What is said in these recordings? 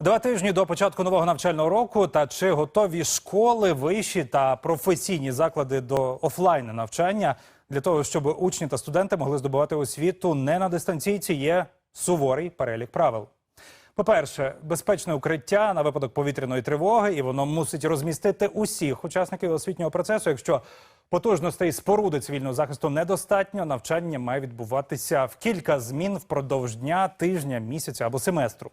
Два тижні до початку нового навчального року. Та чи готові школи, вищі та професійні заклади до офлайн навчання для того, щоб учні та студенти могли здобувати освіту не на дистанційці, є суворий перелік правил. По-перше, безпечне укриття на випадок повітряної тривоги, і воно мусить розмістити усіх учасників освітнього процесу. Якщо потужностей споруди цивільного захисту недостатньо, навчання має відбуватися в кілька змін впродовж дня, тижня, місяця або семестру.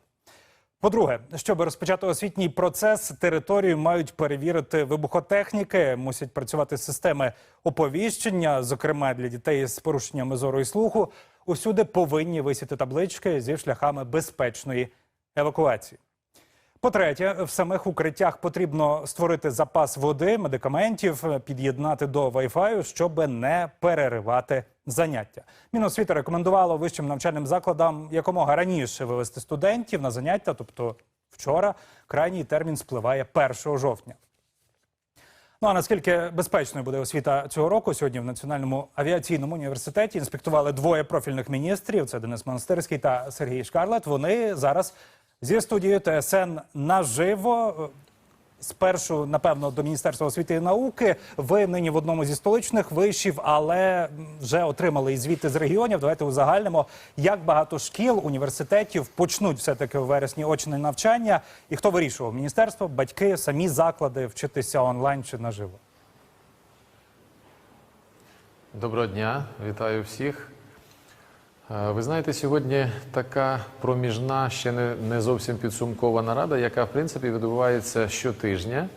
По-друге, щоб розпочати освітній процес, територію мають перевірити вибухотехніки, мусять працювати системи оповіщення, зокрема для дітей з порушеннями зору і слуху. Усюди повинні висіти таблички зі шляхами безпечної евакуації. По-третє, в самих укриттях потрібно створити запас води, медикаментів, під'єднати до Wi-Fi, щоб не переривати заняття. Міносвіта рекомендувало вищим навчальним закладам якомога раніше вивести студентів на заняття, тобто вчора крайній термін спливає 1 жовтня. Ну а наскільки безпечною буде освіта цього року? Сьогодні в Національному авіаційному університеті інспектували двоє профільних міністрів: це Денис Монастирський та Сергій Шкарлет. Вони зараз зі студією ТСН наживо. Спершу, напевно, до Міністерства освіти і науки. Ви нині в одному зі столичних вишів, але вже отримали і звіти з регіонів. Давайте узагальнимо, як багато шкіл, університетів почнуть все-таки у вересні очне навчання. І хто вирішував? Міністерство, батьки, самі заклади вчитися онлайн чи наживо? Доброго дня, вітаю всіх. Е, Ви знаєте, сьогодні така проміжна, ще не, не зовсім підсумкова нарада, яка в принципі відбувається щотижня.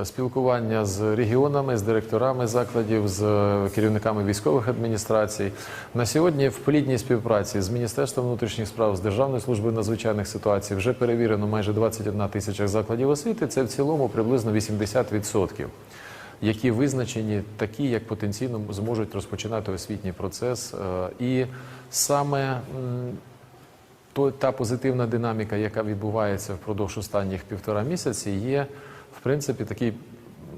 Е, Спілкування з регіонами, з директорами закладів, з е, керівниками військових адміністрацій. На сьогодні в плідній співпраці з Міністерством внутрішніх справ, з Державною службою надзвичайних ситуацій вже перевірено майже 21 тисяча закладів освіти. Це в цілому приблизно 80% які визначені такі, як потенційно зможуть розпочинати освітній процес. І саме та позитивна динаміка, яка відбувається впродовж останніх півтора місяці, є в принципі такий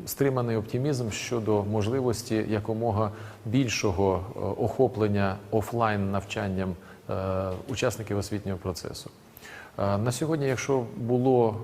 стриманий оптимізм щодо можливості якомога більшого е, охоплення офлайн навчанням е, учасників освітнього процесу. Е, На сьогодні, якщо було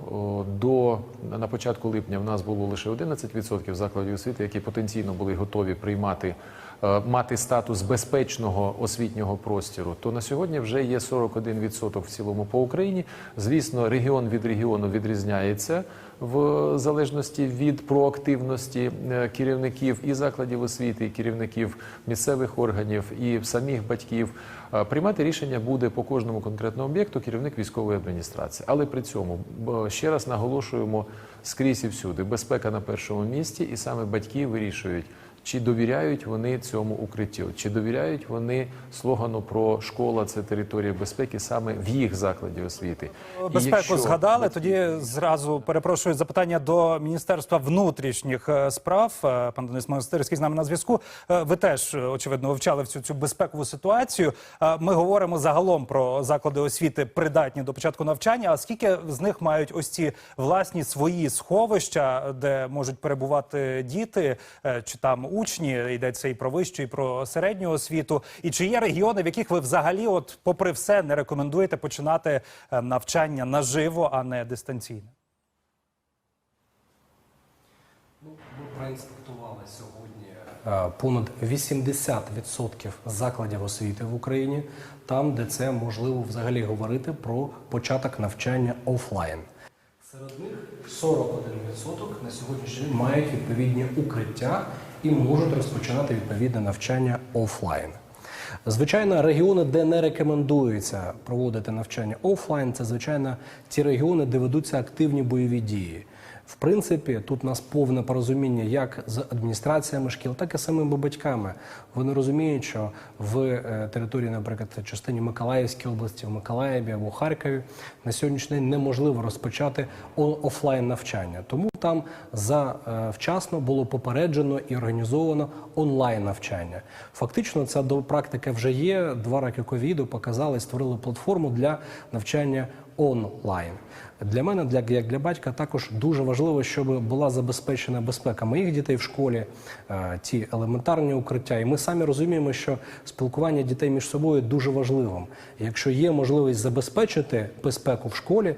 до на початку липня, в нас було лише 11% закладів освіти, які потенційно були готові приймати мати статус безпечного освітнього простіру, то на сьогодні вже є 41% в цілому по Україні. Звісно, регіон від регіону відрізняється в залежності від проактивності е, керівників і закладів освіти, і керівників місцевих органів, і самих батьків. Е, Приймати рішення буде по кожному конкретному об'єкту керівник військової адміністрації. Але при цьому ще раз наголошуємо скрізь і всюди. Безпека на першому місці, і саме батьки вирішують. Чи довіряють вони цьому укриттю? Чи довіряють вони слогану про школа це територія безпеки саме в їх закладі освіти? Безпеку якщо згадали. Тоді зразу перепрошую запитання до Міністерства внутрішніх е, справ. Е, Пан Денис Монастирський з нами на зв'язку. Е, Ви теж очевидно вивчали всю цю безпекову ситуацію. Ми говоримо загалом про заклади освіти придатні до початку навчання. А скільки з них мають ось ці власні свої сховища, де можуть перебувати діти чи там учні? Йдеться і про вищу, і про середню освіту. І чи є регіони, в яких ви взагалі, от попри все, не рекомендуєте починати е, навчання наживо, а не дистанційно? Ну, Ми проінспектували сьогодні е, понад 80% закладів освіти в Україні, там, де це можливо взагалі говорити про початок навчання офлайн. Серед них 41% на сьогоднішній день мають відповідні укриття і можуть розпочинати відповідне навчання офлайн. Звичайно, регіони, де не рекомендується проводити навчання офлайн, це звичайно ті регіони, де ведуться активні бойові дії. В принципі, тут у нас повне порозуміння як з адміністраціями шкіл, так і самими батьками. Вони розуміють, що в е, території, наприклад, частині Миколаївської області, в Миколаєві або Харкові на сьогоднішній день неможливо розпочати офлайн навчання. Тому там завчасно було попереджено і організовано онлайн навчання. Фактично, ця практика вже є. Два роки ковіду показали, створили платформу для навчання онлайн. Для мене, для як для батька, також дуже важливо, щоб була забезпечена безпека моїх дітей в школі, е, ті елементарні укриття. І ми самі розуміємо, що спілкування дітей між собою дуже важливим. Якщо є можливість забезпечити безпеку в школі,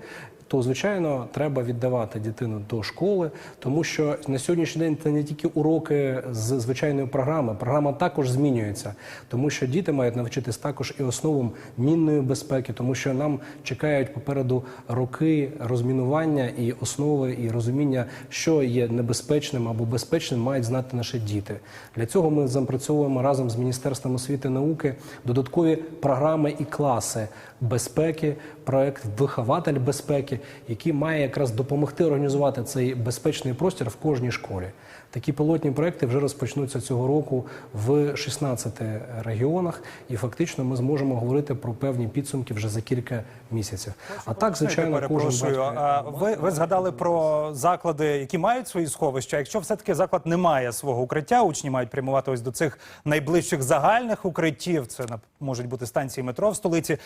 то звичайно треба віддавати дитину до школи, тому що на сьогоднішній день це не тільки уроки з звичайної програми. Програма також змінюється, тому що діти мають навчитись також і основам мінної безпеки, тому що нам чекають попереду роки розмінування і основи і розуміння, що є небезпечним або безпечним, мають знати наші діти. Для цього ми запрацьовуємо разом з міністерством освіти і науки додаткові програми і класи безпеки, проект Вихователь безпеки, який має якраз допомогти організувати цей безпечний простір в кожній школі. Такі пілотні проекти вже розпочнуться цього року в 16 регіонах, і фактично ми зможемо говорити про певні підсумки вже за кілька місяців. А так, звичайно, кожен батько... Ви, ви згадали про заклади, які мають свої сховища. Якщо все-таки заклад не має свого укриття, учні мають прямувати ось до цих найближчих загальних укриттів. Це можуть бути станції метро в столиці.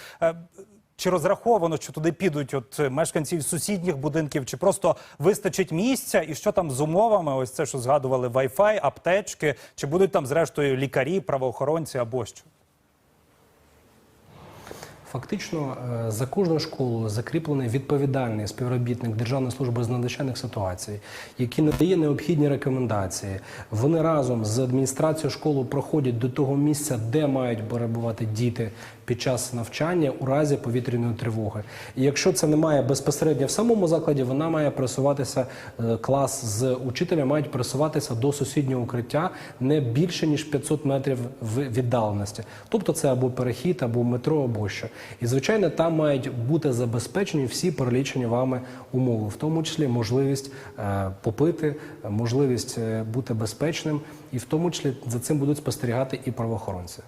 Чи розраховано, що туди підуть от мешканці сусідніх будинків, чи просто вистачить місця, і що там з умовами? Ось це, що згадували Wi-Fi, аптечки, чи будуть там зрештою лікарі, правоохоронці або що? Фактично е, за кожну школу закріплений відповідальний співробітник Державної служби з надзвичайних ситуацій, який надає необхідні рекомендації. Вони разом з адміністрацією школи проходять до того місця, де мають перебувати діти під час навчання у разі повітряної тривоги. І якщо це немає безпосередньо в самому закладі, вона має пересуватися е, клас з учителем, мають пересуватися до сусіднього укриття не більше ніж 500 метрів в віддаленості. Тобто це або перехід, або метро, або що. І звичайно, там мають бути забезпечені всі перелічені вами умови, в тому числі можливість е, попити, можливість е, бути безпечним, і в тому числі за цим будуть спостерігати і правоохоронці.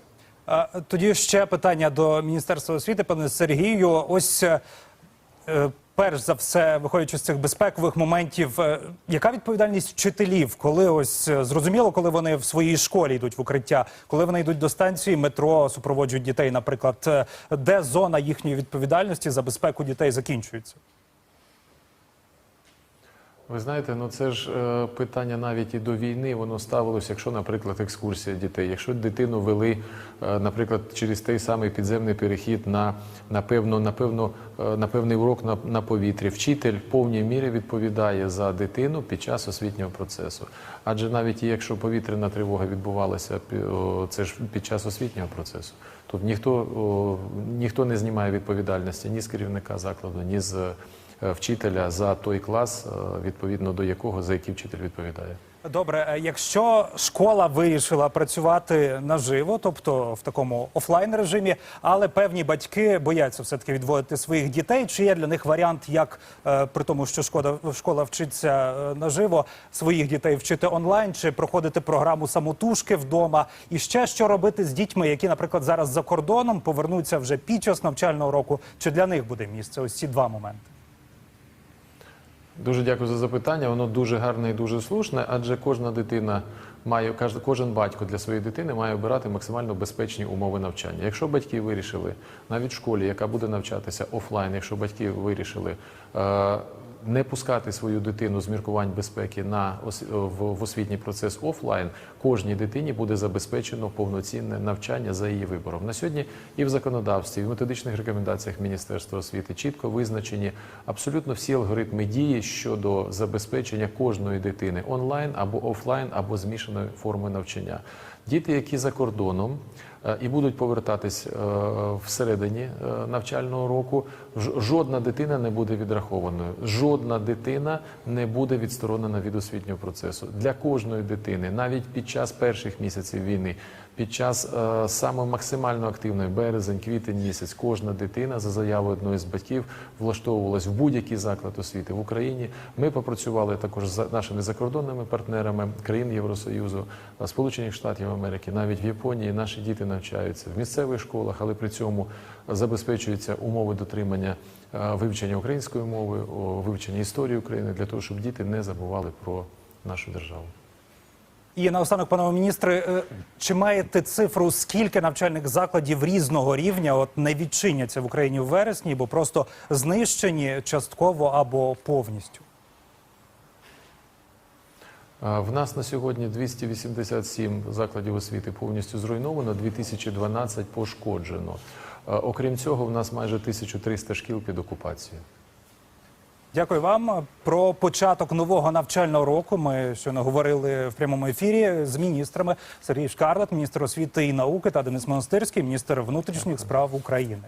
Тоді ще питання до Міністерства освіти, пане Сергію. Ось е, перш за все, виходячи з цих безпекових моментів, е, яка відповідальність вчителів, коли ось е, зрозуміло, коли вони в своїй школі йдуть в укриття, коли вони йдуть до станції метро, супроводжують дітей, наприклад, е, де зона їхньої відповідальності за безпеку дітей закінчується? Ви знаєте, ну це ж е, питання навіть і до війни воно ставилося, якщо, наприклад, екскурсія дітей. Якщо дитину вели, е, наприклад, через той самий підземний перехід на, на, певну, на, певну, е, на певний урок на, на повітрі, вчитель в повній мірі відповідає за дитину під час освітнього процесу. Адже навіть якщо повітряна тривога відбувалася о, це ж під час освітнього процесу, то ніхто, о, ніхто не знімає відповідальності ні з керівника закладу, ні з вчителя за той клас, е, відповідно до якого за який вчитель відповідає. Добре, е, якщо школа вирішила працювати наживо, тобто в такому офлайн режимі, але певні батьки бояться все таки відводити своїх дітей, чи є для них варіант, як е, при тому, що шкода школа вчиться е, наживо, своїх дітей вчити онлайн, чи проходити програму самотужки вдома, і ще що робити з дітьми, які, наприклад, зараз за кордоном повернуться вже під час навчального року, чи для них буде місце? Ось ці два моменти. Дуже дякую за запитання. Воно дуже гарне і дуже слушне, адже кожна дитина має кожен батько для своєї дитини має обирати максимально безпечні умови навчання. Якщо батьки вирішили навіть в школі, яка буде навчатися офлайн, якщо батьки вирішили е, не пускати свою дитину з міркувань безпеки на ос- в, освітній процес офлайн, кожній дитині буде забезпечено повноцінне навчання за її вибором. На сьогодні і в законодавстві, і в методичних рекомендаціях Міністерства освіти чітко визначені абсолютно всі алгоритми дії щодо забезпечення кожної дитини онлайн або офлайн, або змішаної форми навчання. Діти, які за кордоном е, і будуть повертатись е, всередині е, навчального року, жодна дитина не буде відрахованою, жодна дитина не буде відсторонена від освітнього процесу. Для кожної дитини, навіть під час перших місяців війни, під час е, саме максимально активної березень, квітень місяць, кожна дитина за заявою одної з батьків влаштовувалась в будь-який заклад освіти в Україні. Ми попрацювали також з нашими закордонними партнерами країн Євросоюзу, е, Сполучених Штатів Америки, навіть в Японії наші діти навчаються в місцевих школах, але при цьому забезпечуються умови дотримання е, вивчення української мови, вивчення історії України для того, щоб діти не забували про нашу державу. І наостанок, панове міністри, е, чи маєте цифру, скільки навчальних закладів різного рівня от не відчиняться в Україні в вересні, бо просто знищені частково або повністю? В нас на сьогодні 287 закладів освіти повністю зруйновано, 2012 пошкоджено. Окрім цього, в нас майже 1300 шкіл під окупацією. Дякую вам. Про початок нового навчального року. Ми щойно говорили в прямому ефірі з міністрами Сергій Шкарлет, міністр освіти і науки та Денис Монастирський, міністр внутрішніх справ України.